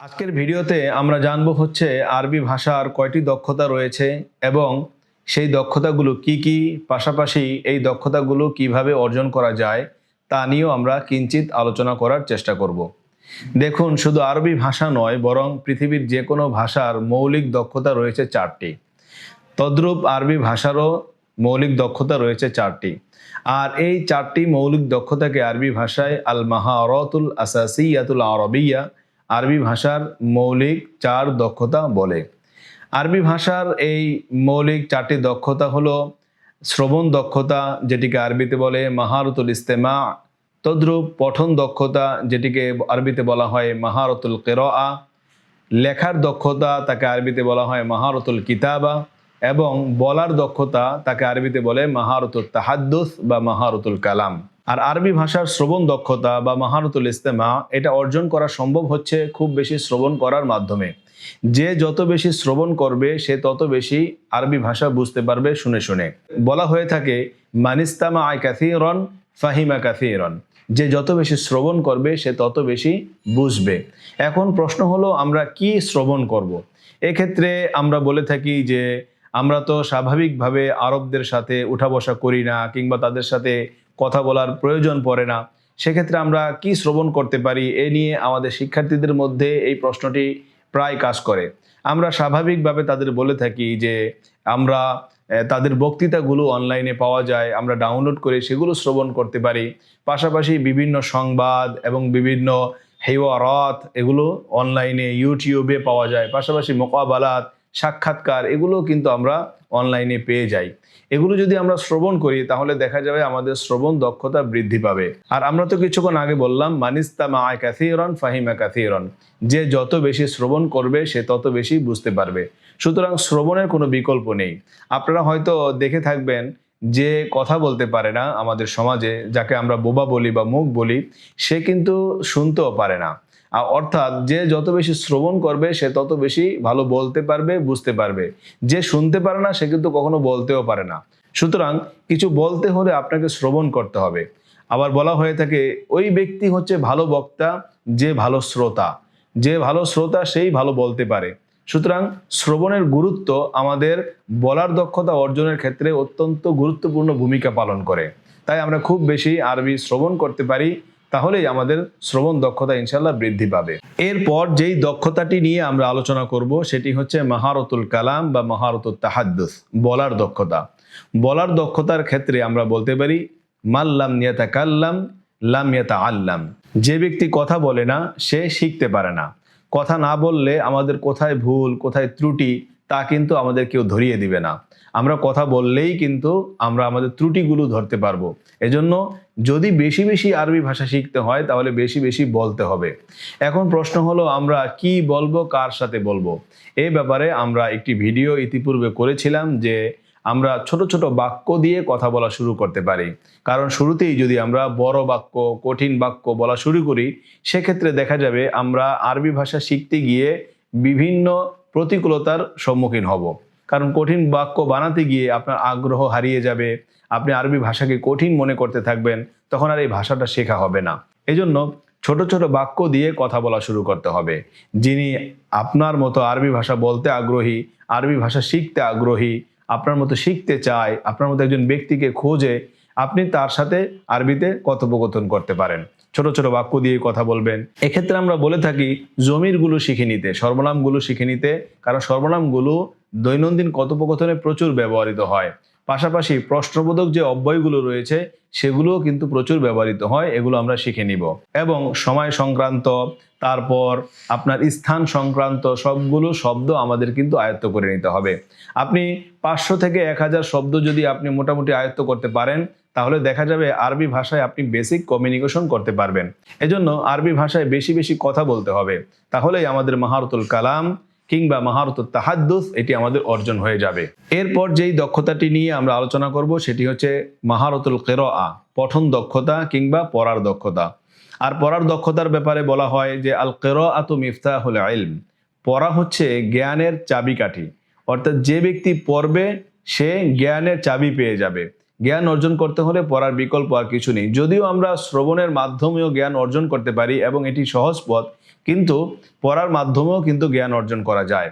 আজকের ভিডিওতে আমরা জানব হচ্ছে আরবি ভাষার কয়টি দক্ষতা রয়েছে এবং সেই দক্ষতাগুলো কি কি, পাশাপাশি এই দক্ষতাগুলো কীভাবে অর্জন করা যায় তা নিয়েও আমরা কিঞ্চিত আলোচনা করার চেষ্টা করব। দেখুন, শুধু আরবি ভাষা নয়, বরং পৃথিবীর যে কোনো ভাষার মৌলিক দক্ষতা রয়েছে চারটি। তদ্রূপ আরবি ভাষারও মৌলিক দক্ষতা রয়েছে চারটি। আর এই চারটি মৌলিক দক্ষতাকে আরবি ভাষায় আল মাহা মাহারতুল আসাসিয়াতুল আরবিয়া আরবি ভাষার মৌলিক চার দক্ষতা বলে। আরবি ভাষার এই মৌলিক চারটি দক্ষতা হলো শ্রবণ দক্ষতা, যেটিকে আরবিতে বলে মাহারতুল ইস্তেমা, তদ্রুপ পঠন দক্ষতা, যেটিকে আরবিতে বলা হয় মাহারতুল কেরআ, লেখার দক্ষতা, তাকে আরবিতে বলা হয় মাহারতুল কিতাবা, এবং বলার দক্ষতা, তাকে আরবিতে বলে মাহারতুল তাহাদ্দুস বা মাহারতুল কালাম। আর আরবি ভাষার শ্রবণ দক্ষতা বা মাহারতুল ইস্তেমা এটা অর্জন করা সম্ভব হচ্ছে খুব বেশি শ্রবণ করার মাধ্যমে। যে যত বেশি শ্রবণ করবে, সে তত বেশি আরবি ভাষা বুঝতে পারবে শুনে শুনে। বলা হয়ে থাকে মানিস্তামা আয় ক্যাথিরন ফাহিমা ক্যাথিরন যে যত বেশি শ্রবণ করবে, সে তত বেশি বুঝবে। এখন প্রশ্ন হলো, আমরা কি শ্রবণ করব। এক্ষেত্রে আমরা বলে থাকি যে, আমরা তো স্বাভাবিকভাবে আরবদের সাথে উঠা বসা করি না, কিংবা তাদের সাথে কথা বলার প্রয়োজন পড়ে না। সেক্ষেত্রে আমরা কি শ্রবণ করতে পারি এ নিয়ে আমাদের শিক্ষার্থীদের মধ্যে এই প্রশ্নটি প্রায় কাজ করে। আমরা স্বাভাবিকভাবে তাদের বলে থাকি যে, আমরা তাদের বক্তৃতাগুলো অনলাইনে পাওয়া যায়, আমরা ডাউনলোড করে সেগুলো শ্রবণ করতে পারি। পাশাপাশি বিভিন্ন সংবাদ এবং বিভিন্ন হেওয়ারত এগুলো অনলাইনে, ইউটিউবে পাওয়া যায়। পাশাপাশি মোকাবালাত সাক্ষাৎকার এগুলো কিন্তু আমরা অনলাইনে পেয়ে যাই। এগুলো যদি আমরা শ্রবণ করি, তাহলে দেখা যাবে আমাদের শ্রবণ দক্ষতা বৃদ্ধি পাবে। আর আমরা তো কিছুক্ষণ আগে বললাম মানিস্তামা আয় ক্যাথিরন ফাহিমা ক্যাথিরন যে যত বেশি শ্রবণ করবে, সে তত বেশি বুঝতে পারবে। সুতরাং শ্রবণের কোনো বিকল্প নেই। আপনারা হয়তো দেখে থাকবেন যে কথা বলতে পারে না আমাদের সমাজে, যাকে আমরা বোবা বলি বা মুখ বলি, সে কিন্তু শুনতেও পারে না। অর্থাৎ যে যত বেশি শ্রবণ করবে, সে তত বেশি ভালো বলতে পারবে, বুঝতে পারবে। যে শুনতে পারে না, সে কিন্তু কখনো বলতেও পারে না। সুতরাং কিছু বলতে হলে আপনাকে শ্রবণ করতে হবে। আবার বলা হয়ে থাকে, ওই ব্যক্তি হচ্ছে ভালো বক্তা, যে ভালো শ্রোতা। যে ভালো শ্রোতা, সেই ভালো বলতে পারে। সুতরাং শ্রবণের গুরুত্ব আমাদের বলার দক্ষতা অর্জনের ক্ষেত্রে অত্যন্ত গুরুত্বপূর্ণ ভূমিকা পালন করে। তাই আমরা খুব বেশি আরবি শ্রবণ করতে পারি তাহলেই আমাদের শ্রবণ দক্ষতা ইনশাল্লাহ বৃদ্ধি পাবে। এরপর যেই দক্ষতাটি নিয়ে আমরা আলোচনা করব, সেটি হচ্ছে মাহারতুল কালাম বা মাহারতুল তাহাদ্দুস, বলার দক্ষতা। বলার দক্ষতার ক্ষেত্রে আমরা বলতে পারি মাল্লাম নিয়াতা কাল্লাম লাম ইয়াতা আল্লাম যে ব্যক্তি কথা বলে না, সে শিখতে পারে না। কথা না বললে আমাদের কোথায় ভুল, কোথায় ত্রুটি, তা কিন্তু আমাদের কেউ ধরিয়ে দিবে না। আমরা কথা বললেই কিন্তু আমরা আমাদের ত্রুটিগুলো ধরতে পারব। এজন্য যদি বেশি বেশি আরবি ভাষা শিখতে হয়, তাহলে বেশি বেশি বলতে হবে। এখন প্রশ্ন হলো, আমরা কি বলব, কার সাথে বলব? এই ব্যাপারে আমরা একটি ভিডিও ইতিপূর্বে করেছিলাম যে আমরা ছোট ছোট বাক্য দিয়ে কথা বলা শুরু করতে পারি। কারণ শুরুতেই যদি আমরা বড় বাক্য, কঠিন বাক্য বলা শুরু করি, সেক্ষেত্রে দেখা যাবে আমরা আরবি ভাষা শিখতে গিয়ে বিভিন্ন প্রতিকূলতার সম্মুখীন হব। কারণ কঠিন বাক্য বানাতে গিয়ে আপনার আগ্রহ হারিয়ে যাবে, আপনি আরবি ভাষাকে কঠিন মনে করতে থাকবেন, তখন আর এই ভাষাটা শেখা হবে না। এজন্য ছোট ছোট বাক্য দিয়ে কথা বলা শুরু করতে হবে। যিনি আপনার মতো আরবি ভাষা বলতে আগ্রহী, আরবি ভাষা শিখতে আগ্রহী, আপনার মতো শিখতে চায়, আপনার মতো একজন ব্যক্তিকে খোঁজে, আপনি তার সাথে আরবিতে কথোপকথন করতে পারেন। ছোট ছোট বাক্য দিয়ে কথা বলবেন। এক্ষেত্রে আমরা বলে থাকি, জমিরগুলো শিখে নিতে, সর্বনামগুলো শিখে নিতে, কারণ সর্বনামগুলো দৈনন্দিন কথোপকথনে প্রচুর ব্যবহৃত হয়। পাশাপাশি প্রশ্নবোধক যে অব্যয়গুলো রয়েছে, সেগুলোও কিন্তু প্রচুর ব্যবহৃত হয়, এগুলো আমরা শিখে নিব। এবং সময় সংক্রান্ত, তারপর আপনার স্থান সংক্রান্ত সবগুলো শব্দ আমাদের কিন্তু আয়ত্ত করে নিতে হবে। আপনি পাঁচশো থেকে এক হাজার শব্দ যদি আপনি মোটামুটি আয়ত্ত করতে পারেন, তাহলে দেখা যাবে আরবি ভাষায় আপনি বেসিক কমিউনিকেশন করতে পারবেন। এজন্য আরবি ভাষায় বেশি বেশি কথা বলতে হবে। তাহলেই আমাদের মাহারতুল কালাম কিংবা মাহারতুল তাহাদ্দুস, এটি আমাদের অর্জন হয়ে যাবে। এরপর যেই দক্ষতাটি নিয়ে আমরা আলোচনা করব, সেটি হচ্ছে মাহারতুল কেরআ, পঠন দক্ষতা কিংবা পড়ার দক্ষতা। আর পড়ার দক্ষতার ব্যাপারে বলা হয় যে, আল কেরআতু মিফতাহুল ইলম, পড়া হচ্ছে জ্ঞানের চাবিকাঠি। অর্থাৎ যে ব্যক্তি পড়বে, সে জ্ঞানের চাবি পেয়ে যাবে। জ্ঞান অর্জন করতে হলে পড়ার বিকল্প আর কিছু নেই। যদিও আমরা শ্রবণের মাধ্যমেও জ্ঞান অর্জন করতে পারি এবং এটি সহজ পথ, কিন্তু পড়ার মাধ্যমেও কিন্তু জ্ঞান অর্জন করা যায়।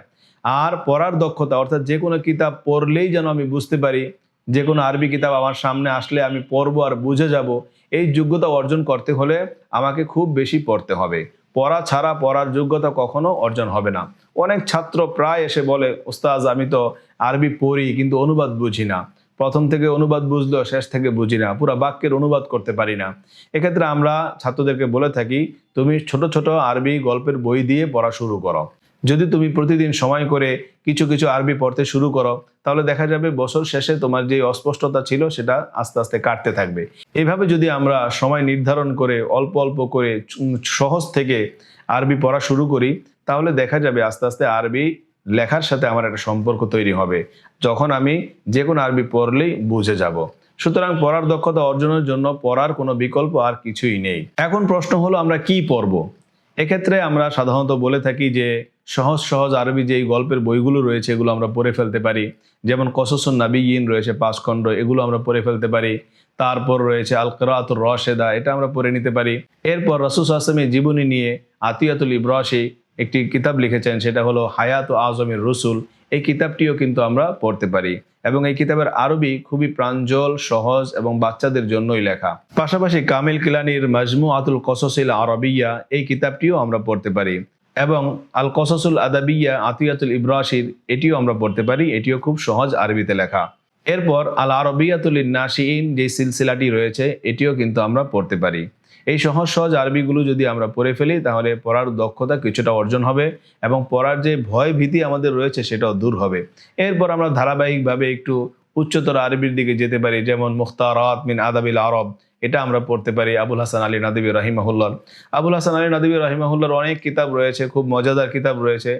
আর পড়ার দক্ষতা, অর্থাৎ যে কোনো কিতাব পড়লেই যেন আমি বুঝতে পারি, যে কোনো আরবি কিতাব আমার সামনে আসলে আমি পড়ব আর বুঝে যাব, এই যোগ্যতা অর্জন করতে হলে আমাকে খুব বেশি পড়তে হবে। পড়া ছাড়া পড়ার যোগ্যতা কখনো অর্জন হবে না। অনেক ছাত্র প্রায় এসে বলে ওস্তাজ আমি তো আরবি পড়ি, কিন্তু অনুবাদ বুঝি না। প্রথম থেকে অনুবাদ বুঝলেও শেষ থেকে বুঝি না। পুরো বাক্যের অনুবাদ করতে পারি না। এক্ষেত্রে আমরা ছাত্রদেরকে বলে থাকি, তুমি ছোট ছোট আরবি গল্পের বই দিয়ে পড়া শুরু করো। যদি তুমি প্রতিদিন সময় করে কিছু কিছু আরবি পড়তে শুরু করো, তাহলে দেখা যাবে বছর শেষে তোমার যে অস্পষ্টতা ছিল, সেটা আস্তে আস্তে কাটতে থাকবে। এইভাবে যদি আমরা সময় নির্ধারণ করে, অল্প অল্প করে সহজ থেকে আরবি পড়া শুরু করি, তাহলে দেখা যাবে আস্তে আস্তে আরবি লেখার সাথে আমার একটা সম্পর্ক তৈরি হবে। যখন আমি যে কোনো আরবি পড়লেই বুঝে যাব। সুতরাং পড়ার দক্ষতা অর্জনের জন্য পড়ার কোনো বিকল্প আর কিছুই নেই। এখন প্রশ্ন হলো, আমরা কি পড়ব? এক্ষেত্রে আমরা সাধারণত বলে থাকি যে, সহজ সহজ আরবি যে গল্পের বইগুলো রয়েছে, এগুলো আমরা পড়ে ফেলতে পারি। যেমন কসসুন নাবিয়িন রয়েছে পাঁচ খণ্ড, এগুলো আমরা পড়ে ফেলতে পারি। তারপর রয়েছে আল কেরাতুর রশেদা, এটা আমরা পড়ে নিতে পারি। এরপর রসুস আসলামের জীবনী নিয়ে আতিয়াতুল ইব্রাসি একটি কিতাব লিখেছেন, সেটা হলো হায়াত আজমের রসুল। এই কিতাবটিও কিন্তু আমরা পড়তে পারি। এবং এই কিতাবের আরবি খুবই প্রাঞ্জল, সহজ এবং বাচ্চাদের জন্যই লেখা। পাশাপাশি কামিল কিলানির মাজমু আতুল কসসিল আরবিয়া, এই কিতাবটিও আমরা পড়তে পারি। এবং আল কসসুল আদাবিয়া, আতিয়াতুল ইব্রাসির এটিও আমরা পড়তে পারি। এটিও খুব সহজ আরবিতে লেখা। এরপর আল আরবিয়াতুল নাসিন যে সিলসিলাটি রয়েছে, এটিও কিন্তু আমরা পড়তে পারি। এই সহজ সহজ আরবিগুলো যদি আমরা পড়ে ফেলি, তাহলে পড়ার দক্ষতা কিছুটা অর্জন হবে এবং পড়ার যে ভয় ভীতি আমাদের রয়েছে, সেটাও দূর হবে। এরপর আমরা ধারাবাহিকভাবে একটু উচ্চতর আরবির দিকে যেতে পারি, যেমন মুখতারাত মিন আদাবিল আরব। এটা আমরা পড়তে পারি আবুল হাসান আলী নাদিবি রাহিমাহুল্লার। আবুল হাসান আলী নাদিবি রাহিমাহুল্লার অনেক কিতাব রয়েছে, খুব মজাদার কিতাব রয়েছে।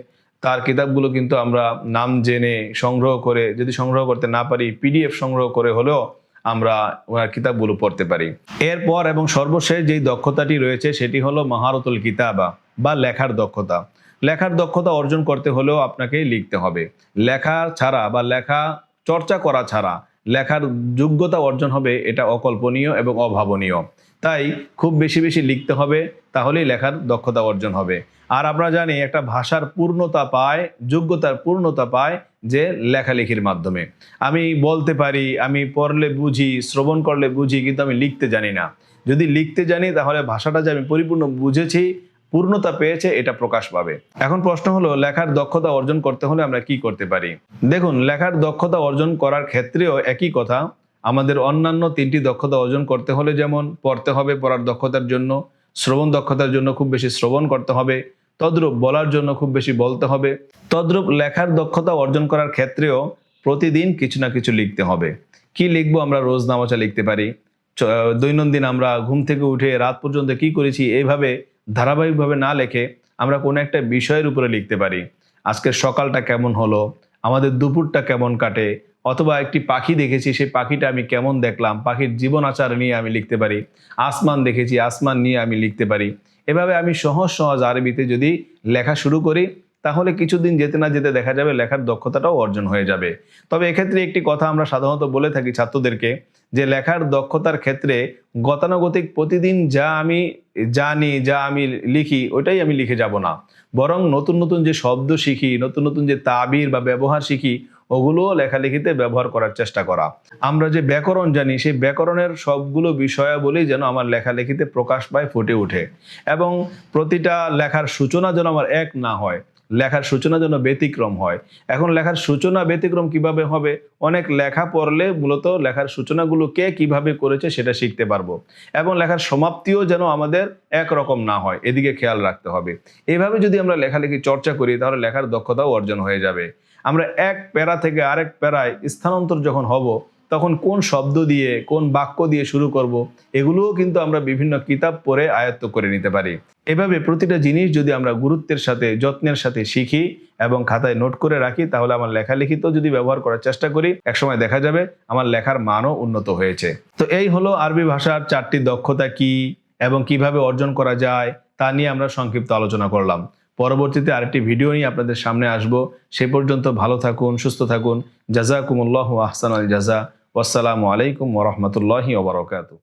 তার কিতাবগুলো কিন্তু আমরা নাম জেনে সংগ্রহ করে, যদি সংগ্রহ করতে না পারি, পিডিএফ সংগ্রহ করে হলেও আমরা ওনার কিতাবগুলো পড়তে পারি। এরপর এবং সর্বশেষ যেই দক্ষতাটি রয়েছে সেটি হলো মাহারতুল কিতাবা বা লেখার দক্ষতা। লেখার দক্ষতা অর্জন করতে হলেও আপনাকে লিখতে হবে। লেখা ছাড়া বা লেখা, চর্চা করা ছাড়া লেখার যোগ্যতা অর্জন হবে এটা অকল্পনীয় এবং অভাবনীয়। তাই খুব বেশি বেশি লিখতে হবে, তাহলেই লেখার দক্ষতা অর্জন হবে। আর আমরা জানি একটা ভাষার পূর্ণতা পায়, যোগ্যতার পূর্ণতা পায় যে লেখালেখির মাধ্যমে। আমি বলতে পারি, আমি পড়লে বুঝি, শ্রবণ করলে বুঝি, কিন্তু আমি লিখতে জানি না। যদি লিখতে জানি, তাহলে ভাষাটা যে আমি পরিপূর্ণ বুঝেছি, পূর্ণতা পেয়েছে, এটা প্রকাশ পাবে। এখন প্রশ্ন হলো, লেখার দক্ষতা অর্জন করতে হলে আমরা কি করতে পারি? দেখুন, লেখার দক্ষতা অর্জন করার ক্ষেত্রেও একই কথা। আমাদের অন্যান্য তিনটি দক্ষতা অর্জন করতে হলে যেমন পড়তে হবে পড়ার দক্ষতার জন্য, শ্রবণ দক্ষতার জন্য খুব বেশি শ্রবণ করতে হবে, তদ্রূপ বলার জন্য খুব বেশি বলতে হবে, তদ্রূপ লেখার দক্ষতা অর্জন করার ক্ষেত্রেও প্রতিদিন কিছু না কিছু লিখতে হবে। কি লিখব আমরা রোজ নামাচা লিখতে পারি? দৈনন্দিন আমরা ঘুম থেকে উঠে রাত পর্যন্ত কি করেছি এইভাবে ধারাবাহিকভাবে না লেখে আমরা কোনো একটা বিষয়ের উপরে লিখতে পারি। আজকের সকালটা কেমন হলো? আমাদের দুপুরটা কেমন কাটে? অথবা একটি পাখি দেখেছি, সেই পাখিটা আমি কেমন দেখলাম? পাখির জীবন আচার নিয়ে আমি লিখতে পারি, আসমান দেখেছি, আসমান নিয়ে আমি লিখতে পারি। এভাবে আমি সহজ সহজ আরবিতে যদি লেখা শুরু করি, তাহলে কিছুদিন যেতে না যেতে দেখা যাবে লেখার দক্ষতাটাও অর্জন হয়ে যাবে। তবে এক্ষেত্রে একটি কথা আমরা সাধারণত বলে থাকি ছাত্রদেরকে, যে লেখার দক্ষতার ক্ষেত্রে গতানুগতিক প্রতিদিন যা আমি জানি, যা আমি লিখি ওটাই আমি লিখে যাব না। বরং নতুন নতুন যে শব্দ শিখি, নতুন নতুন যে তাবির বা ব্যবহার শিখি ওগুলোও লেখালেখিতে ব্যবহার করার চেষ্টা করা। আমরা যে ব্যাকরণ জানি, সেই ব্যাকরণের সবগুলো বিষয়াবলী যেন আমার লেখালেখিতে প্রকাশ পায়, ফুটে উঠে এবং প্রতিটা লেখার সূচনা যেন আমার এক না হয়। লেখার সূচনা যেন ব্যতিক্রম হয়। এখন লেখার সূচনা ব্যতিক্রম কীভাবে হবে? অনেক লেখা পড়লে মূলত লেখার সূচনাগুলো কে কীভাবে করেছে সেটা শিখতে পারব। এবং লেখার সমাপ্তিও যেন আমাদের একরকম না হয়, এদিকে খেয়াল রাখতে হবে। এভাবে যদি আমরা লেখালেখি চর্চা করি, তাহলে লেখার দক্ষতাও অর্জন হয়ে যাবে। আমরা এক প্যারা থেকে আরেক প্যারায় স্থানান্তর যখন হব তখন কোন শব্দ দিয়ে, কোন বাক্য দিয়ে শুরু করব, এগুলোও কিন্তু আমরা বিভিন্ন কিতাব পড়ে আয়ত্ত করে নিতে পারি। এভাবে প্রতিটা জিনিস যদি আমরা গুরুত্বের সাথে, যত্নের সাথে শিখি এবং খাতায় নোট করে রাখি, তাহলে আমার লেখালেখিতেও যদি ব্যবহার করার চেষ্টা করি, একসময় দেখা যাবে আমার লেখার মানও উন্নত হয়েছে। তো এই হলো আরবি ভাষার চারটি দক্ষতা কি এবং কীভাবে অর্জন করা যায়, তা নিয়ে আমরা সংক্ষিপ্ত আলোচনা করলাম। পরবর্তীতে আরেকটি ভিডিও নিয়ে আপনাদের সামনে আসব। সে পর্যন্ত ভালো থাকুন, সুস্থ থাকুন। জাজাকুমুল্লাহ আহসান আল জাজা। আসসালামু আলাইকুম ওরহমতুল্লাহি ওবরাকাতু